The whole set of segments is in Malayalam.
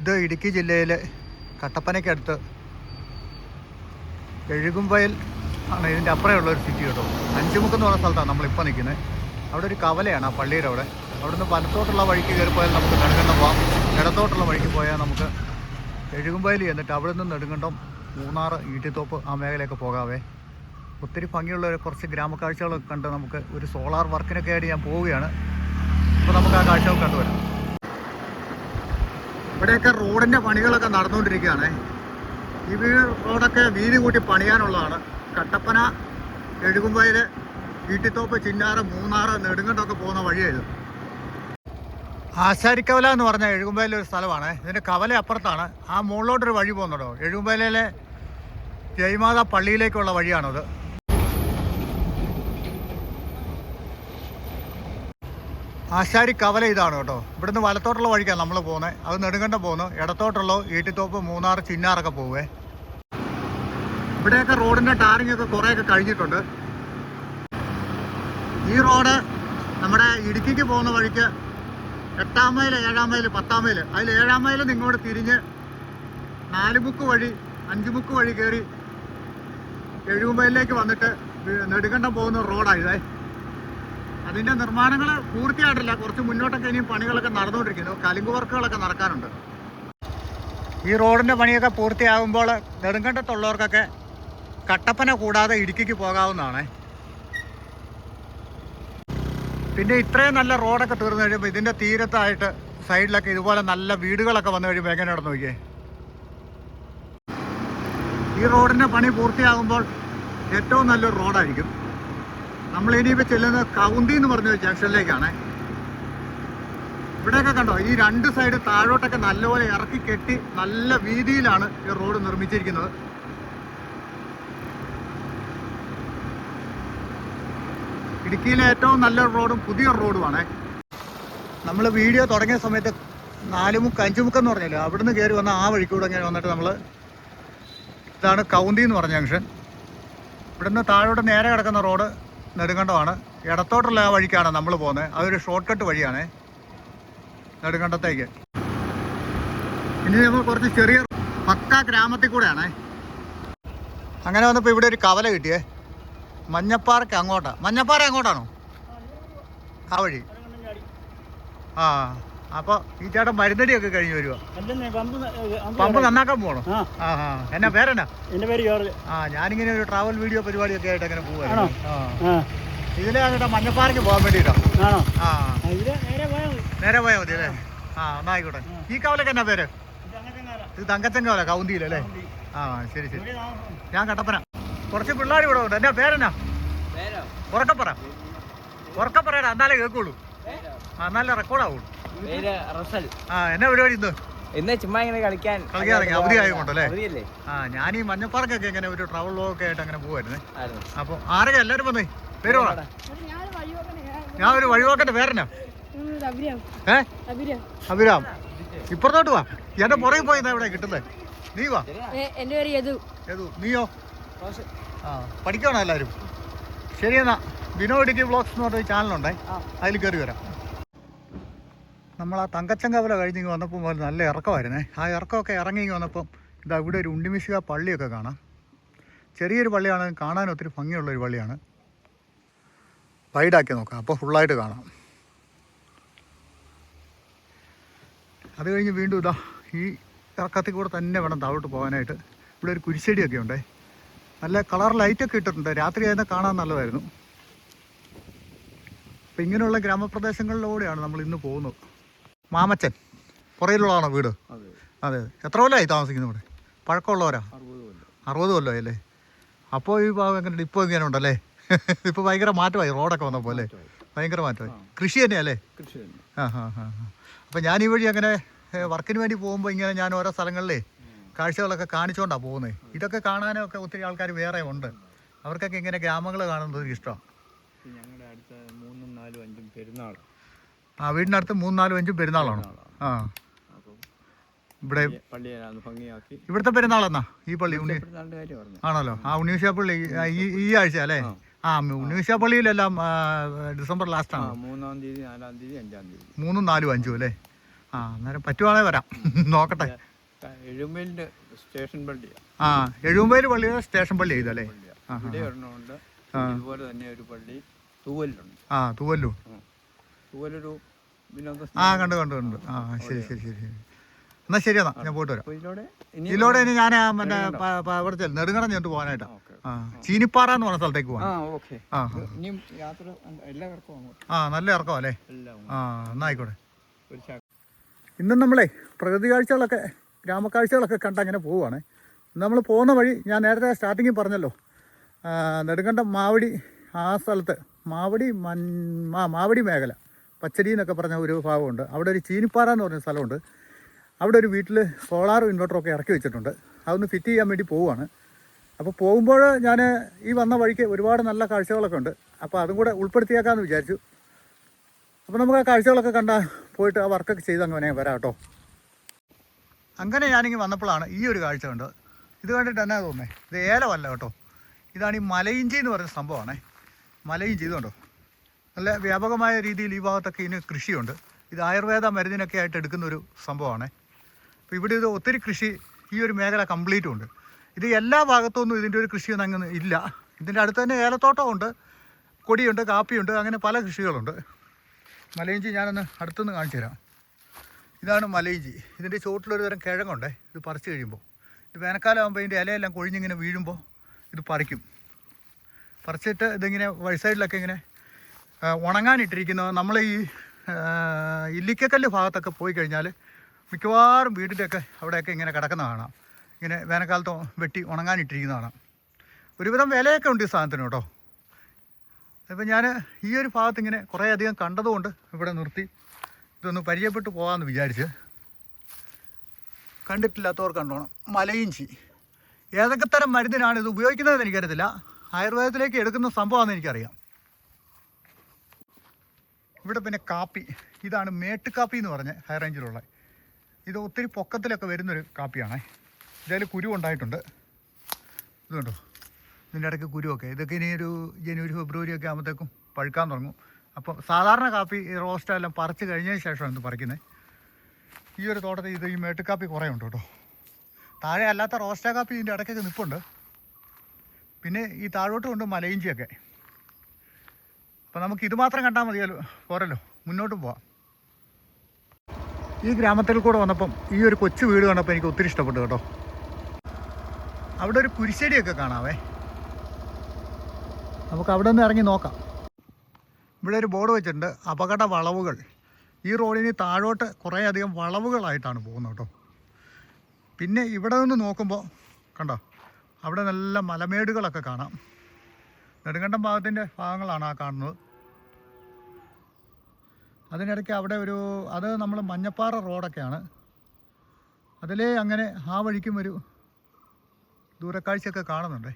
ഇത് ഇടുക്കി ജില്ലയിലെ കട്ടപ്പനയ്ക്കടുത്ത് എഴുകുംവയൽ ആണ് ഇതിന്റെ അപ്പുറമുള്ള ഒരു സിറ്റി കേട്ടോ. അഞ്ചുമുക്ക് എന്ന് പറഞ്ഞ സ്ഥലത്താണ് നമ്മളിപ്പോൾ നിൽക്കുന്നത് അവിടെ ഒരു കവലയാണ് ആ പള്ളിയുടെ അവിടെ. അവിടുന്ന് വലത്തോട്ടുള്ള വഴിക്ക് കയറി പോയാൽ നമുക്ക് നെടുങ്കണ്ടം പോവാം. ഇടത്തോട്ടുള്ള വഴിക്ക് പോയാൽ നമുക്ക് എഴുകുംവയൽ ചെന്നിട്ട് അവിടെ നിന്ന് നെടുങ്കണ്ടം മൂന്നാർ ഈട്ടിത്തോപ്പ് ആ മേഖലയൊക്കെ പോകാവേ. ഒത്തിരി ഭംഗിയുള്ള കുറച്ച് ഗ്രാമക്കാഴ്ചകളൊക്കെ കണ്ട് നമുക്ക് ഒരു സോളാർ വർക്കിനൊക്കെ ആയിട്ട് ഞാൻ പോവുകയാണ്. അപ്പോൾ നമുക്ക് ആ കാഴ്ചകൾ കണ്ടുവരാം. ഇവിടെയൊക്കെ റോഡിന്റെ പണികളൊക്കെ നടന്നുകൊണ്ടിരിക്കുകയാണ്. ഈ റോഡൊക്കെ വീതി കൂട്ടി പണിയാനുള്ളതാണ്. കട്ടപ്പന എഴുകുമ്പയിൽ വീട്ടിത്തോപ്പ് ചിന്നാറ് മൂന്നാറ് നെടുങ്കണ്ടൊക്കെ പോകുന്ന വഴിയായത് ആശാരിക്കവല എന്ന് പറഞ്ഞ എഴുകുമ്പയിലെ ഒരു സ്ഥലമാണ്. ഇതിന്റെ കവല അപ്പുറത്താണ്. ആ മുകളിലോട്ടൊരു വഴി പോകുന്നുണ്ടോ? എഴുകുമ്പയിലെ ജയമാത പള്ളിയിലേക്കുള്ള വഴിയാണത്. ആശാരി കവല ഇതാണ് കേട്ടോ. ഇവിടുന്ന് വലത്തോട്ടുള്ള വഴിക്കാണ് നമ്മൾ പോകുന്നത് അത് നെടുങ്കണ്ടം പോകുന്നു. ഇടത്തോട്ടുള്ള ഈട്ടിത്തോപ്പ് മൂന്നാർ ചിന്നാറൊക്കെ പോവേ. ഇവിടെയൊക്കെ റോഡിന്റെ ടാറിംഗ് ഒക്കെ കുറേയൊക്കെ കഴിഞ്ഞിട്ടുണ്ട്. ഈ റോഡ് നമ്മുടെ ഇടുക്കിക്ക് പോകുന്ന വഴിക്ക് എട്ടാം മൈൽ ഏഴാം മൈൽ പത്താം മൈൽ അതിൽ ഏഴാം മൈൽ നിങ്ങോട്ട് തിരിഞ്ഞ് നാല് ബുക്ക് വഴി അഞ്ച് ബുക്ക് വഴി കയറി എഴുകുമ്പയിലേക്ക് വന്നിട്ട് വി- നെടുങ്കണ്ടം പോകുന്ന റോഡാണ് അതിന്റെ നിർമ്മാണങ്ങൾ പൂർത്തിയായിട്ടില്ല. കുറച്ച് മുന്നോട്ടൊക്കെ ഇനിയും പണികളൊക്കെ നടന്നുകൊണ്ടിരിക്കുന്നു കലിങ്ക് വർക്കുകളൊക്കെ നടക്കാനുണ്ട്. ഈ റോഡിന്റെ പണിയൊക്കെ പൂർത്തിയാകുമ്പോൾ നെടുങ്കണ്ടത്തുള്ളവർക്കൊക്കെ കട്ടപ്പന കൂടാതെ ഇടുക്കിക്ക് പോകാവുന്നതാണ്. പിന്നെ ഇത്രയും നല്ല റോഡൊക്കെ തീർന്നു കഴിയുമ്പോൾ ഇതിന്റെ തീരത്തായിട്ട് സൈഡിലൊക്കെ ഇതുപോലെ നല്ല വീടുകളൊക്കെ വന്നു കഴിയുമ്പോൾ എങ്ങനെ നടന്നു നോക്കിയേ? ഈ റോഡിന്റെ പണി പൂർത്തിയാകുമ്പോൾ ഏറ്റവും നല്ലൊരു റോഡായിരിക്കും. നമ്മൾ ഇനിയിപ്പോൾ ചെല്ലുന്നത് കൗന്തി എന്ന് പറഞ്ഞ ജംഗ്ഷനിലേക്കാണ്. ഇവിടെയൊക്കെ കണ്ടോ ഈ രണ്ട് സൈഡ് താഴോട്ടൊക്കെ നല്ലപോലെ ഇറക്കി കെട്ടി നല്ല വീതിയിലാണ് ഈ റോഡ് നിർമ്മിച്ചിരിക്കുന്നത്. ഇടുക്കിയിലെ ഏറ്റവും നല്ല റോഡും പുതിയ റോഡുമാണ്. നമ്മൾ വീഡിയോ തുടങ്ങിയ സമയത്ത് നാലുമുക്ക് അഞ്ചുമുക്കെന്ന് പറഞ്ഞല്ലോ അവിടുന്ന് കയറി വന്ന ആ വഴിക്കൂടെ ഇങ്ങനെ വന്നിട്ട് നമ്മൾ ഇതാണ് കൗന്തി എന്ന് പറഞ്ഞ ജംഗ്ഷൻ. ഇവിടുന്ന് താഴോട്ട് നേരെ കിടക്കുന്ന റോഡ് നെടുങ്കണ്ടമാണ്. ഇടത്തോട്ടുള്ള ആ വഴിക്കാണ് നമ്മൾ പോകുന്നത്. അതൊരു ഷോർട്ട് കട്ട് വഴിയാണേ നെടുങ്കണ്ടത്തേക്ക്. ഇനി നമ്മൾ കുറച്ച് ചെറിയ പക്ക ഗ്രാമത്തിൽ കൂടെയാണേ. അങ്ങനെ വന്നപ്പോൾ ഇവിടെ ഒരു കവല കിട്ടിയേ. മഞ്ഞപ്പാറയ്ക്ക് അങ്ങോട്ടാണ് മഞ്ഞപ്പാറ അങ്ങോട്ടാണോ? ആ വഴി. ആ. അപ്പോൾ ഈ ചേട്ടൻ മരുന്നടിയൊക്കെ കഴിഞ്ഞ് വരുവാ. പമ്പ്. നന്നാക്കാൻ പോകണം ആ. ആ എന്നാ പേരെന്നാ? എന്റെ പേര് ജോർജ്. ആ ഞാനിങ്ങനെ ഒരു ട്രാവൽ വീഡിയോ പരിപാടിയൊക്കെ ആയിട്ട് അങ്ങനെ പോവാ. പോവായിരുന്നു ആ. ആ. ഇതിലെ അങ്ങോട്ട് മഞ്ഞപ്പാറയ്ക്ക് പോകാൻ വേണ്ടിട്ടോ. ആ. നേരെ പോയാൽ മതി. അല്ലേ? ആ എന്നായിക്കോട്ടെ ഈ കവലൊക്കെ എന്നാ പേര്? ഇത് അങ്ങനത്തെ ഇത് തങ്കച്ചൻ കവല കൗന്തിയിലല്ലേ ആ ശരി ശരി. ഞാൻ കട്ടപ്പന. കുറച്ച് പിള്ളേർ ഇവിടെ ഉണ്ട്. എന്നാ പേരെന്നാ? ഉറക്കപ്പറ. ഉറക്കപ്പറയടാ എന്നാലേ കേൾക്കുള്ളൂ. ആ എന്നാലേ റെക്കോർഡാവുള്ളൂ ആ എന്നാ പരിപാടി ഇന്ന് ഇന്ന് ചുമ്മാ ഇങ്ങനെ കളിക്കാൻ. കളിക്കാൻ ഇറങ്ങി. അവധി ആ ഞാൻ ഈ മഞ്ഞപ്പാറക്കൊക്കെ ഇങ്ങനെ ഒരു ട്രാവൽ വ്ലോഗൊക്കെ ആയിട്ട് അങ്ങനെ പോവായിരുന്നു. അപ്പൊ അപ്പോൾ ആരൊക്കെ എല്ലാരും വന്നേ? പേര് ഞാൻ ഒരു വഴിവാക്കന്റെ പേരെന്നാ? അഭിരാം. ഏ? അഭിരാം. ഇപ്പുറത്തോട്ട് വാ. എന്റെ പുറകെ പോയി ഇവിടെ കിട്ടുന്നത് നീ വാ. എന്റെ പേര് യദു. യദു നീയോ? ആ പഠിക്കണോ എല്ലാരും? ശരി എന്നാ. വിനോദിക്ക് വ്ളോഗ്സ് എന്ന് പറഞ്ഞ ചാനലുണ്ടേ അതിൽ കയറി വരാം. നമ്മൾ ആ തങ്കച്ചങ്കവല കഴിഞ്ഞ് ഇങ്ങ് വന്നപ്പോൾ മുതൽ നല്ല ഇറക്കമായിരുന്നേ. ആ ഇറക്കമൊക്കെ ഇറങ്ങി ഇങ്ങ് വന്നപ്പം ഇതാ ഇവിടെ ഒരു ഉണ്ടിമിശുക പള്ളിയൊക്കെ കാണാം. ചെറിയൊരു പള്ളിയാണ് കാണാൻ ഒത്തിരി ഭംഗിയുള്ള ഒരു പള്ളിയാണ്. വൈഡാക്കി നോക്കാം അപ്പോൾ ഫുള്ളായിട്ട് കാണാം. അത് കഴിഞ്ഞ് വീണ്ടും ഇതാ ഈ ഇറക്കത്തിൽ കൂടെ തന്നെ വേണം താഴോട്ട് പോകാനായിട്ട്. ഇവിടെ ഒരു കുരിശടിയൊക്കെ ഉണ്ടേ. നല്ല കളർ ലൈറ്റൊക്കെ ഇട്ടിട്ടുണ്ട്. രാത്രി ആയിരുന്ന കാണാൻ നല്ലതായിരുന്നു. അപ്പം ഇങ്ങനെയുള്ള ഗ്രാമപ്രദേശങ്ങളിലൂടെയാണ് നമ്മൾ ഇന്ന് പോകുന്നത്. മാമച്ചൻ. പുറയിലുള്ളതാണോ വീട്? അതെ. അതെ. എത്ര കൊല്ലമായി താമസിക്കുന്നത് ഇവിടെ? പഴക്കമുള്ളവരാ? അറുപത് കൊല്ലമായി അല്ലേ അപ്പോൾ ഈ ഭാഗം എങ്ങനെ ഇപ്പോൾ ഇങ്ങനെ ഉണ്ടല്ലേ ഇപ്പോൾ ഭയങ്കര മാറ്റമായി. റോഡൊക്കെ വന്നപ്പോൾ അല്ലേ? ഭയങ്കര മാറ്റമായി. കൃഷി തന്നെയല്ലേ? ആ ഹാ ഹാ അപ്പോൾ ഞാൻ ഈ വഴി അങ്ങനെ വർക്കിന് വേണ്ടി പോകുമ്പോൾ ഇങ്ങനെ ഞാൻ ഓരോ സ്ഥലങ്ങളിലേ കാഴ്ചകളൊക്കെ കാണിച്ചുകൊണ്ടാണ് പോകുന്നത് ഇതൊക്കെ കാണാനൊക്കെ ഒത്തിരി ആൾക്കാർ വേറെ ഉണ്ട്. അവർക്കൊക്കെ ഇങ്ങനെ ഗ്രാമങ്ങൾ കാണുന്നത് ഇഷ്ടമാണ് ഞങ്ങളുടെ അടുത്ത മൂന്നും നാലും അഞ്ചും പെരുന്നാൾ ആ വീടിനടുത്ത് മൂന്ന് നാലും അഞ്ചും പെരുന്നാളാണ്. ആ. ഇവിടെ ഭംഗിയാക്കി. ഇവിടുത്തെ പെരുന്നാളെന്നാ ഈ പള്ളി ഉണ്ണി ആണല്ലോ. ആ ഉണ്ണീഷ പള്ളി ഈ ഈ ആഴ്ച അല്ലേ? ആ. ഉണ്ണീഷ പള്ളിയിലെല്ലാം ഡിസംബർ ലാസ്റ്റ് ആണ്. മൂന്നാം തീയതി നാലാം തീയതി അഞ്ചാം തീയതി. മൂന്നും നാലും അഞ്ചും അല്ലേ? ആ അന്നേരം പറ്റുവാണേ വരാം. നോക്കട്ടെ. എഴുമ്പലിന്റെ സ്റ്റേഷൻ പള്ളിയാണ് ആ എഴുമ്പേൽ പള്ളി സ്റ്റേഷൻ പള്ളി ചെയ്തല്ലേ ഇവിടെ ഒരെണ്ണമുണ്ട് ആ. ഇതുപോലെ തന്നെ ഒരു പള്ളി തൂവലുണ്ട് ആ തൂവല്ലു തൂവലൊരു ആ കണ്ടു കണ്ടു കണ്ടു. ആ ശരി ശരി ശരി. ശരി എന്നാ ശരി എന്നാ. ഞാൻ പോയിട്ട് വരാം. ഇതിലൂടെ ഇനി ഞാൻ മറ്റേ ഇവിടെ ചെല്ലും നെടുങ്കടം ചെന്നിട്ട് പോകാനായിട്ടാ. ആ ചീനിപ്പാറ എന്ന് പറഞ്ഞ സ്ഥലത്തേക്ക് പോകാം ആ ആ നല്ല ഇറക്കം അല്ലേ? ആ എന്നാ ആയിക്കോട്ടെ. ഇന്നും നമ്മളെ പ്രകൃതി കാഴ്ചകളൊക്കെ ഗ്രാമക്കാഴ്ചകളൊക്കെ കണ്ട് അങ്ങനെ പോവുകയാണ്. നമ്മൾ പോകുന്ന വഴി ഞാൻ നേരത്തെ സ്റ്റാർട്ടിങ്ങിൽ പറഞ്ഞല്ലോ. നെടുങ്കണ്ടം മാവടി ആ സ്ഥലത്ത് മാവടി മൻ മാവടി മേഖല. പച്ചടി എന്നൊക്കെ പറഞ്ഞ ഒരു ഭാഗമുണ്ട്. അവിടെ ഒരു ചീനിപ്പാറ എന്ന് പറഞ്ഞ സ്ഥലമുണ്ട്. അവിടെ ഒരു വീട്ടിൽ സോളാറും ഇൻവെർട്ടറും ഒക്കെ ഇറക്കി വെച്ചിട്ടുണ്ട്. അതൊന്ന് ഫിറ്റ് ചെയ്യാൻ വേണ്ടി പോവുകയാണ്. അപ്പോൾ പോകുമ്പോൾ ഞാൻ ഈ വന്ന വഴിക്ക് ഒരുപാട് നല്ല കാഴ്ചകളൊക്കെ ഉണ്ട്. അപ്പോൾ അതും കൂടെ ഉൾപ്പെടുത്തിയേക്കാമെന്ന് വിചാരിച്ചു. അപ്പോൾ നമുക്ക് ആ കാഴ്ചകളൊക്കെ കണ്ട പോയിട്ട് ആ വർക്കൊക്കെ ചെയ്ത് അങ്ങനെ വരാം കേട്ടോ. അങ്ങനെ ഞാനിങ്ങ് വന്നപ്പോഴാണ് ഈ ഒരു കാഴ്ച ഉണ്ട് ഇത് കണ്ടിട്ട് എന്നാ തോന്നുന്നത് ഇത് ഏലമല്ല കേട്ടോ. ഇതാണ് ഈ മലയിഞ്ചി എന്ന് പറയുന്ന സംഭവമാണേ. മലയിഞ്ചി ഇതുണ്ടോ? നല്ല വ്യാപകമായ രീതിയിൽ ഈ ഭാഗത്തൊക്കെ ഇതിന് കൃഷിയുണ്ട്. ഇത് ആയുർവേദ മരുന്നിനൊക്കെ ആയിട്ട് എടുക്കുന്ന ഒരു സംഭവമാണ്. അപ്പോൾ ഇവിടെ ഇത് ഒത്തിരി കൃഷി ഈ ഒരു മേഖല കംപ്ലീറ്റും ഉണ്ട്. ഇത് എല്ലാ ഭാഗത്തൊന്നും ഇതിന്റെ ഒരു കൃഷിയൊന്നും അങ്ങനെ ഇല്ല. ഇതിന്റെ അടുത്ത് തന്നെ ഏലത്തോട്ടമുണ്ട് കൊടിയുണ്ട് കാപ്പിയുണ്ട് അങ്ങനെ പല കൃഷികളുണ്ട്. മലയിഞ്ചി ഞാനൊന്ന് അടുത്തുനിന്ന് കാണിച്ചു തരാം. ഇതാണ് മലയിഞ്ചി. ഇതിന്റെ ചുവട്ടിലൊരു തരം കിഴങ്ങുണ്ടേ ഇത് പറിച്ചു കഴിയുമ്പോൾ. ഇത് വേനൽക്കാലം ആകുമ്പോൾ ഇതിന്റെ ഇലയെല്ലാം കൊഴിഞ്ഞിങ്ങനെ വീഴുമ്പോൾ ഇത് പറിക്കും. പറിച്ചിട്ട് ഇതിങ്ങനെ വഴി സൈഡിലൊക്കെ ഇങ്ങനെ ആ, ഉണങ്ങാനിട്ടിരിക്കുന്ന നമ്മൾ ഈ ഇല്ലിക്കക്കല്ല് ഭാഗത്തൊക്കെ പോയി കഴിഞ്ഞാൽ മിക്കവാറും വീടിന്റെയൊക്കെ അവിടെയൊക്കെ ഇങ്ങനെ കിടക്കുന്ന കാണാം. ഇങ്ങനെ വേനൽക്കാലത്ത് വെട്ടി ഉണങ്ങാനിട്ടിരിക്കുന്ന കാണാം. ഒരുവിധം വിലയൊക്കെ ഉണ്ട് ഈ സാധനത്തിന് കേട്ടോ. അപ്പം ഞാൻ ഈ ഒരു ഭാഗത്ത് ഇങ്ങനെ കുറേ അധികം കണ്ടതുകൊണ്ട് ഇവിടെ നിർത്തി. ഇതൊന്ന് പരിചയപ്പെട്ട് പോകാമെന്ന് വിചാരിച്ച്. കണ്ടിട്ടില്ലാത്തവർ കണ്ടോണം. മലയിഞ്ചി. ഏതൊക്കെ തരം മരുന്നിനാണ് ഇത് ഉപയോഗിക്കുന്നതെന്ന് എനിക്കറിയത്തില്ല. ആയുർവേദത്തിലേക്ക് എടുക്കുന്ന സംഭവമാണെന്ന് എനിക്കറിയാം. ഇവിടെ പിന്നെ കാപ്പി. ഇതാണ് മേട്ടുകാപ്പി എന്ന് പറഞ്ഞ ഹൈ റേഞ്ചിലുള്ള ഇത് ഒത്തിരി പൊക്കത്തിലൊക്കെ വരുന്നൊരു കാപ്പിയാണ്. ഇതിൽ കുരു ഉണ്ടായിട്ടുണ്ട്. ഇതുണ്ടോ ഇതിന്റെ ഇടയ്ക്ക് കുരുവൊക്കെ. ഇതൊക്കെ ഇനി ഒരു ജനുവരി ഫെബ്രുവരി ഒക്കെ ആകുമ്പോഴത്തേക്കും പഴുക്കാൻ തുടങ്ങും. അപ്പോൾ സാധാരണ കാപ്പി ഈ റോസ്റ്റ് എല്ലാം പറിച്ച് കഴിഞ്ഞതിന് ശേഷമാണ് ഇത് പറിക്കുന്നത് ഈ ഒരു തോട്ടത്തിൽ ഇത് ഈ മേട്ടുകാപ്പി കുറേ ഉണ്ട് കേട്ടോ. താഴെ അല്ലാത്ത റോസ്റ്റ കാപ്പി ഇതിന്റെ ഇടയ്ക്കൊക്കെ നിൽപ്പുണ്ട് പിന്നെ ഈ താഴോട്ടും ഉണ്ട് മലയിഞ്ചിയൊക്കെ. അപ്പോൾ നമുക്ക് ഇത് മാത്രം കണ്ടാൽ മതിയല്ലോ. പോരല്ലോ. മുന്നോട്ട് പോവാം. ഈ ഗ്രാമത്തിൽ കൂടെ വന്നപ്പം ഈ ഒരു കൊച്ചു വീട് കണ്ടപ്പോൾ എനിക്ക് ഒത്തിരി ഇഷ്ടപ്പെട്ടു കേട്ടോ. അവിടെ ഒരു കുരിശ്ശടിയൊക്കെ കാണാവേ. നമുക്ക് അവിടെ നിന്ന് ഇറങ്ങി നോക്കാം. ഇവിടെ ഒരു ബോർഡ് വെച്ചിട്ടുണ്ട് അപകട വളവുകൾ. ഈ റോഡിന് താഴോട്ട് കുറേയധികം വളവുകളായിട്ടാണ് പോകുന്നത് കേട്ടോ. പിന്നെ ഇവിടെ നിന്ന് നോക്കുമ്പോൾ കണ്ടോ അവിടെ നല്ല മലമേടുകളൊക്കെ കാണാം. നെടുങ്കണ്ടം ഭാഗത്തിന്റെ ഭാഗങ്ങളാണ് ആ കാണുന്നത്. അതിനിടയ്ക്ക് അവിടെ ഒരു അത് നമ്മൾ മഞ്ഞപ്പാറ റോഡൊക്കെയാണ്. അതിലേ അങ്ങനെ ആ വഴിക്കും ഒരു ദൂരക്കാഴ്ചയൊക്കെ കാണുന്നുണ്ടേ.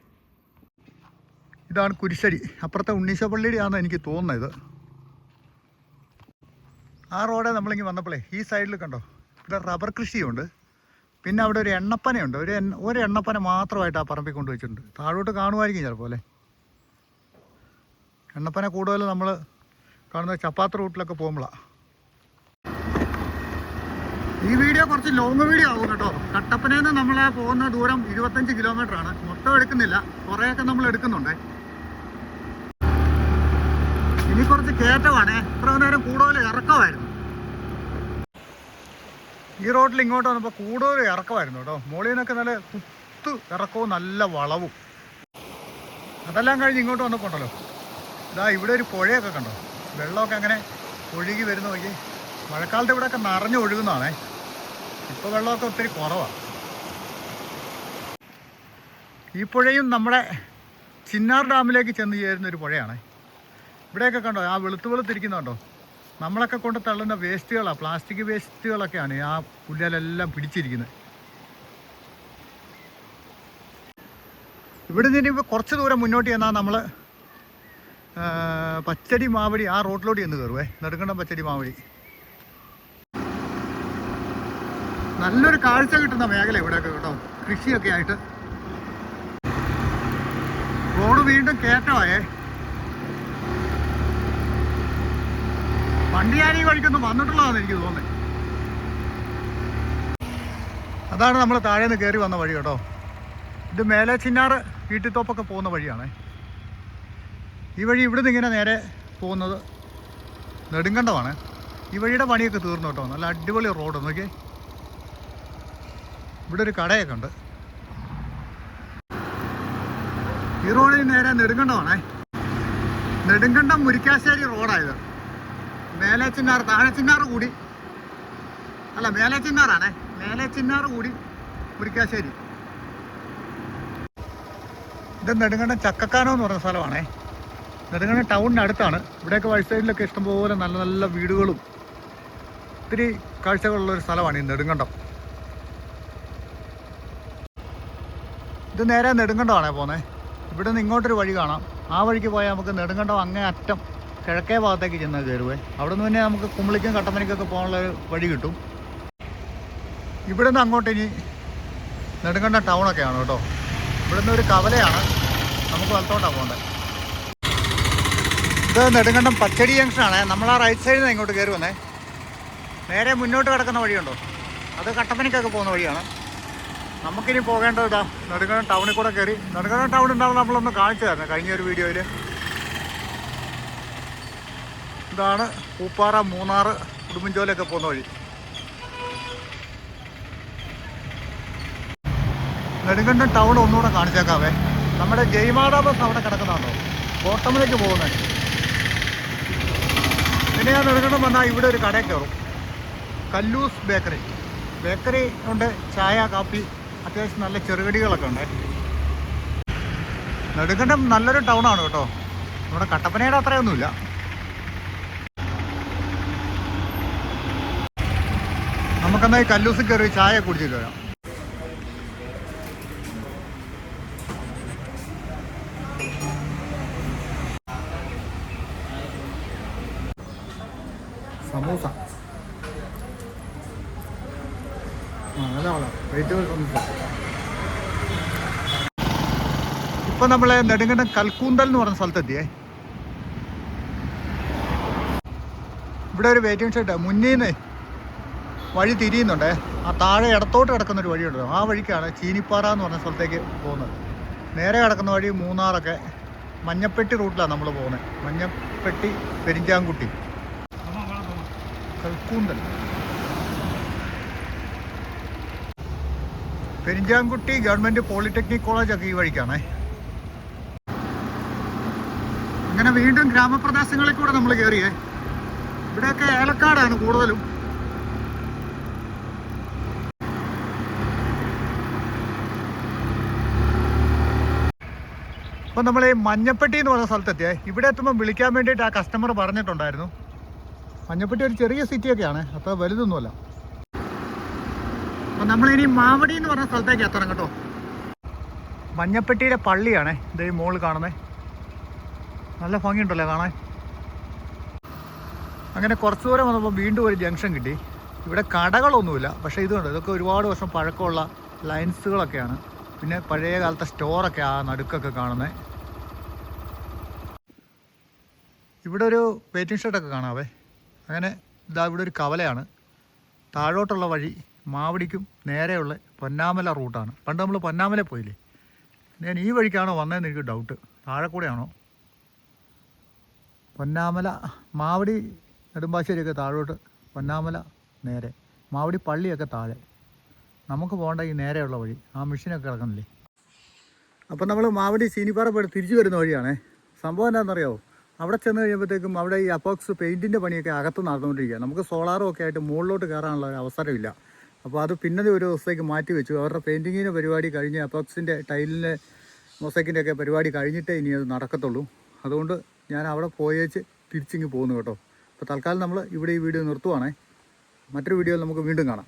ഇതാണ് കുരിശടി. അപ്പുറത്തെ ഉണ്ണീശപ്പള്ളിയുടെ ആണെന്ന് എനിക്ക് തോന്നുന്നത് ആ റോഡ് നമ്മളിങ്ങനെ വന്നപ്പോഴേ ഈ സൈഡിൽ കണ്ടോ? ഇവിടെ റബ്ബർ കൃഷിയുണ്ട്. പിന്നെ അവിടെ ഒരു എണ്ണപ്പനയുണ്ട്. ഒരു ഒരു എണ്ണപ്പന മാത്രമായിട്ട് ആ പറമ്പിൽ കൊണ്ടുവച്ചിട്ടുണ്ട്. താഴോട്ട് കാണുമായിരിക്കും ചിലപ്പോൾ അല്ലേ? എണ്ണപ്പന കൂടുതൽ നമ്മൾ കാണുന്ന ചപ്പാത്ത് റൂട്ടിലൊക്കെ പോകുമ്പോഴാണ് ഈ വീഡിയോ കുറച്ച് ലോങ് വീഡിയോ ആവും കേട്ടോ. കട്ടപ്പനയിൽ നിന്ന് നമ്മൾ പോകുന്ന ദൂരം ഇരുപത്തഞ്ച് കിലോമീറ്റർ ആണ്. മൊത്തം എടുക്കുന്നില്ല. കുറേയൊക്കെ നമ്മൾ എടുക്കുന്നുണ്ട്. ഇനി കുറച്ച് കയറ്റമാണ്. ഇത്ര നേരം കൂടുതൽ ഇറക്കമായിരുന്നു. ഈ റോഡിൽ ഇങ്ങോട്ട് വന്നപ്പോൾ കൂടുതൽ ഇറക്കമായിരുന്നു കേട്ടോ. മുകളിൽ നിന്നൊക്കെ നല്ല കുത്തു ഇറക്കവും നല്ല വളവും. അതെല്ലാം കഴിഞ്ഞ് ഇങ്ങോട്ട് വന്നപ്പോൾ ഉണ്ടല്ലോ. ഇതാ ഇവിടെ ഒരു പുഴയൊക്കെ കണ്ടോ? വെള്ളമൊക്കെ അങ്ങനെ ഒഴുകി വരുന്ന നോക്കി. മഴക്കാലത്ത് ഇവിടെയൊക്കെ നിറഞ്ഞു ഒഴുകുന്നതാണേ. ഇപ്പോൾ വെള്ളമൊക്കെ ഒത്തിരി കുറവാണ് ഈ പുഴയും നമ്മുടെ ചിന്നാർ ഡാമിലേക്ക് ചെന്ന് ചേരുന്ന ഒരു പുഴയാണ്. ഇവിടെയൊക്കെ കണ്ടോ? ആ വെളുത്ത് വെളുത്തിരിക്കുന്നുണ്ടോ നമ്മളൊക്കെ കൊണ്ട് തള്ളുന്ന വേസ്റ്റുകളാണ് പ്ലാസ്റ്റിക് വേസ്റ്റുകളൊക്കെയാണ് ആ പുല്ലിലെല്ലാം പിടിച്ചിരിക്കുന്നത്. ഇവിടെ നിന്ന് ഇപ്പോൾ കുറച്ച് ദൂരം മുന്നോട്ട് ചെന്നാൽ നമ്മൾ പച്ചടി മാവടി ആ റോഡിലോട്ട് ചെന്ന് കയറുവേ നെടുങ്കണ്ടം പച്ചടി മാവടി. നല്ലൊരു കാഴ്ച കിട്ടുന്ന മേഖല ഇവിടെയൊക്കെ കേട്ടോ. കൃഷിയൊക്കെ ആയിട്ട്. റോഡ് വീണ്ടും കയറ്റമായേ ഈ വഴിക്കൊന്നും വന്നിട്ടുള്ളതാണ് എനിക്ക് തോന്നുന്നത് അതാണ് നമ്മൾ താഴേന്ന് കയറി വന്ന വഴി കേട്ടോ. ഇത് മേലെ ചിന്നാറ് വീട്ടിത്തോപ്പൊക്കെ പോകുന്ന വഴിയാണേ. ഈ വഴി ഇവിടുന്ന് ഇങ്ങനെ നേരെ പോകുന്നത് നെടുങ്കണ്ടമാണ് ഈ വഴിയുടെ പണിയൊക്കെ തീർന്നു കേട്ടോ. നല്ല അടിപൊളി റോഡ്. നോക്കിയേ. ഇവിടെ ഒരു കടയൊക്കെ ഉണ്ട്. ഈ റോഡിൽ നേരെ നെടുങ്കണ്ടമാണേ നെടുങ്കണ്ടം മുരിക്കാശ്ശേരി റോഡായത് മേലെ ചിന്നാർ താഴെ ചിന്നാർ കൂടി. അല്ല മേലെ ചിന്നാറാണേ മേലെ ചിന്നാർ കൂടി മുരിക്കാശ്ശേരി. ഇത് നെടുങ്കണ്ടം ചക്കക്കാനം എന്ന് പറഞ്ഞ സ്ഥലമാണേ. നെടുങ്കണ്ടം ടൗണിന് അടുത്താണ്. ഇവിടെയൊക്കെ വഴി സൈഡിലൊക്കെ ഇഷ്ടംപോലെ നല്ല നല്ല വീടുകളും ഒത്തിരി കാഴ്ചകളുള്ള ഒരു സ്ഥലമാണ് ഈ നെടുങ്കണ്ടം. ഇത് നേരെ നെടുങ്കണ്ടമാണേ പോന്നെ. ഇവിടെ നിന്ന് ഇങ്ങോട്ടൊരു വഴി കാണാം. ആ വഴിക്ക് പോയാൽ നമുക്ക് നെടുങ്കണ്ടം അങ്ങേ അറ്റം കിഴക്കേ ഭാഗത്തേക്ക് ചെന്ന് കയറുവേ അവിടെ നിന്ന് പിന്നെ നമുക്ക് കുമ്പളിക്കും കട്ടപ്പനയ്ക്കൊക്കെ പോകാനുള്ള ഒരു വഴി കിട്ടും. ഇവിടെ നിന്ന് അങ്ങോട്ട് ഇനി നെടുങ്കണ്ടം ടൗണൊക്കെയാണ് കേട്ടോ. ഇവിടുന്ന് ഒരു കവലയാണ്. നമുക്ക് വലത്തോട്ടാണ് പോകേണ്ടത് ഇത് നെടുങ്കണ്ടം പച്ചടി ജംഗ്ഷനാണ്. നമ്മൾ ആ റൈറ്റ് സൈഡിൽ നിന്ന് ഇങ്ങോട്ട് കയറി വന്നേ. നേരെ മുന്നോട്ട് കിടക്കുന്ന വഴിയുണ്ടോ? അത് കട്ടപ്പനയ്ക്കൊക്കെ പോകുന്ന വഴിയാണ്. നമുക്കിനി പോകേണ്ടത് ഇതാ നെടുങ്കണ്ടം ടൗണിൽ കൂടെ കയറി നെടുങ്കണ്ടം ടൗൺ ഉണ്ടാവും നമ്മളൊന്ന് കാണിച്ചു തരണം കഴിഞ്ഞ ഒരു വീഡിയോയിൽ ഇതാണ് പൂപ്പാറ മൂന്നാർ ഉടുമ്പൻചോലൊക്കെ പോകുന്ന വഴി. നെടുങ്കണ്ടം ടൗൺ ഒന്നുകൂടെ കാണിച്ചേക്കാവേ. നമ്മുടെ ജയ്മാടാ ബസ് അവിടെ കിടക്കുന്നതാണോ കോട്ടമലേക്ക് പോകുന്നത് പിന്നെ ഇറങ്ങണം വന്നാൽ ഇവിടെ ഒരു കടയിൽ കയറും. കല്ലൂസ് ബേക്കറി. ബേക്കറി ഉണ്ട് ചായ കാപ്പി അത്യാവശ്യം നല്ല ചെറുകടികളൊക്കെ ഉണ്ട്. നെടുങ്കണ്ടം നല്ലൊരു ടൗൺ ആണ് കേട്ടോ. നമ്മുടെ കട്ടപ്പനയുടെ അത്രയൊന്നുമില്ല. നമുക്കെന്നാൽ കല്ലൂസിൽ കയറി ചായ കുടിച്ചിട്ട് വരാം സമൂസ ആ അതാണ് വെജിറ്റബിൾ സമൂസ ഇപ്പൊ നമ്മളെ നെടുങ്കണ്ടം കൽക്കൂന്തൽ എന്ന് പറഞ്ഞ സ്ഥലത്തെത്തിയേ. ഇവിടെ ഒരു വെയിറ്റിംഗ് ഷെഡ് മുന്നീന്ന് നിന്ന് വഴി തിരിയുന്നുണ്ടേ. ആ താഴെ ഇടത്തോട്ട് കിടക്കുന്ന ഒരു വഴിയുണ്ട് ആ വഴിക്കാണ് ചീനിപ്പാറ എന്ന് പറഞ്ഞ സ്ഥലത്തേക്ക് പോകുന്നത്. നേരെ കിടക്കുന്ന വഴി മൂന്നാറൊക്കെ മഞ്ഞപ്പെട്ടി റൂട്ടിലാണ് നമ്മൾ പോകുന്നത് മഞ്ഞപ്പെട്ടി പെരിഞ്ചാങ്കുട്ടി. കൽക്കൂന്തൽ. പെരിഞ്ചാങ്കുട്ടി ഗവൺമെന്റ് പോളിടെക്നിക് കോളേജൊക്കെ ഈ വഴിക്കാണേ. അങ്ങനെ വീണ്ടും ഗ്രാമപ്രദേശങ്ങളിൽ കൂടെ നമ്മൾ കയറിയേ ഇവിടെയൊക്കെ ഏലക്കാടാണ് കൂടുതലും. അപ്പം നമ്മൾ ഈ മഞ്ഞപ്പെട്ടി എന്ന് പറഞ്ഞ സ്ഥലത്തെത്തിയേ. ഇവിടെ എത്തുമ്പോൾ വിളിക്കാൻ വേണ്ടിയിട്ട് ആ കസ്റ്റമർ പറഞ്ഞിട്ടുണ്ടായിരുന്നു. മഞ്ഞപ്പെട്ടി ഒരു ചെറിയ സിറ്റിയൊക്കെയാണ് അത്ര വലുതൊന്നുമല്ല. അപ്പം നമ്മളിനി മാവടി എന്ന് പറഞ്ഞ സ്ഥലത്തേക്ക് എത്തണം കേട്ടോ. മഞ്ഞപ്പെട്ടിയുടെ പള്ളിയാണേ. ഇതേ മോൾ കാണുന്നേ. നല്ല ഭംഗിയുണ്ടല്ലോ കാണാൻ? അങ്ങനെ കുറച്ച് ദൂരം വന്നപ്പോൾ വീണ്ടും ഒരു ജംഗ്ഷൻ കിട്ടി. ഇവിടെ കടകളൊന്നുമില്ല. പക്ഷേ ഇതുണ്ട്. ഇതൊക്കെ ഒരുപാട് വർഷം പഴക്കമുള്ള ലൈൻസുകളൊക്കെയാണ്. പിന്നെ പഴയ കാലത്തെ സ്റ്റോറൊക്കെ ആ നടുക്കൊക്കെ കാണുന്നത് ഇവിടെ ഒരു വെയിറ്റിംഗ് ഷെഡൊക്കെ കാണാവേ. അങ്ങനെ ഇതാ ഇവിടെ ഒരു കവലയാണ്. താഴോട്ടുള്ള വഴി മാവടിക്കും നേരെയുള്ള പൊന്നാമല റൂട്ടാണ്. പണ്ട് നമ്മൾ പൊന്നാമല പോയില്ലേ? ഞാൻ ഈ വഴിക്കാണോ വന്നതെന്ന് എനിക്ക് ഡൗട്ട് താഴെ കൂടെയാണോ പൊന്നാമല മാവടി നെടുമ്പാശ്ശേരിയൊക്കെ താഴോട്ട് പൊന്നാമല നേരെ. മാവടി പള്ളിയൊക്കെ താഴെ. നമുക്ക് പോകേണ്ട ഈ നേരെയുള്ള വഴി ആ മെഷീനൊക്കെ കിടക്കുന്നില്ലേ? അപ്പം നമ്മൾ മാവടി സീനിപ്പാറ പോയി തിരിച്ചു വരുന്ന വഴിയാണേ. സംഭവം എന്താണെന്നറിയാമോ അവിടെ ചെന്ന് കഴിയുമ്പോഴത്തേക്കും അവിടെ ഈ അപ്പോക്സ് പെയിന്റിന്റെ പണിയൊക്കെ അകത്ത് നടന്നുകൊണ്ടിരിക്കുക നമുക്ക് സോളാറും ഒക്കെ ആയിട്ട് മുകളിലോട്ട് കയറാനുള്ള അവസരമില്ല. അപ്പോൾ അത് പിന്നത് ഒരു ദിവസത്തേക്ക് മാറ്റി വെച്ചു. അവരുടെ പെയിന്റിങ്ങിന്റെ പരിപാടി കഴിഞ്ഞ് അപ്പോക്സിന്റെ ടൈലിന്റെ മൊസൈക്കിന്റെ ഒക്കെ പരിപാടി കഴിഞ്ഞിട്ടേ ഇനി അത് നടക്കത്തുള്ളൂ. അതുകൊണ്ട് ഞാൻ അവിടെ പോയേച്ച് തിരിച്ചിങ്ങ് പോകുന്നു കേട്ടോ. അപ്പോൾ തൽക്കാലം നമ്മൾ ഇവിടെ ഈ വീഡിയോ നിർത്തുവാണേ. മറ്റൊരു വീഡിയോയിൽ നമുക്ക് വീണ്ടും കാണാം.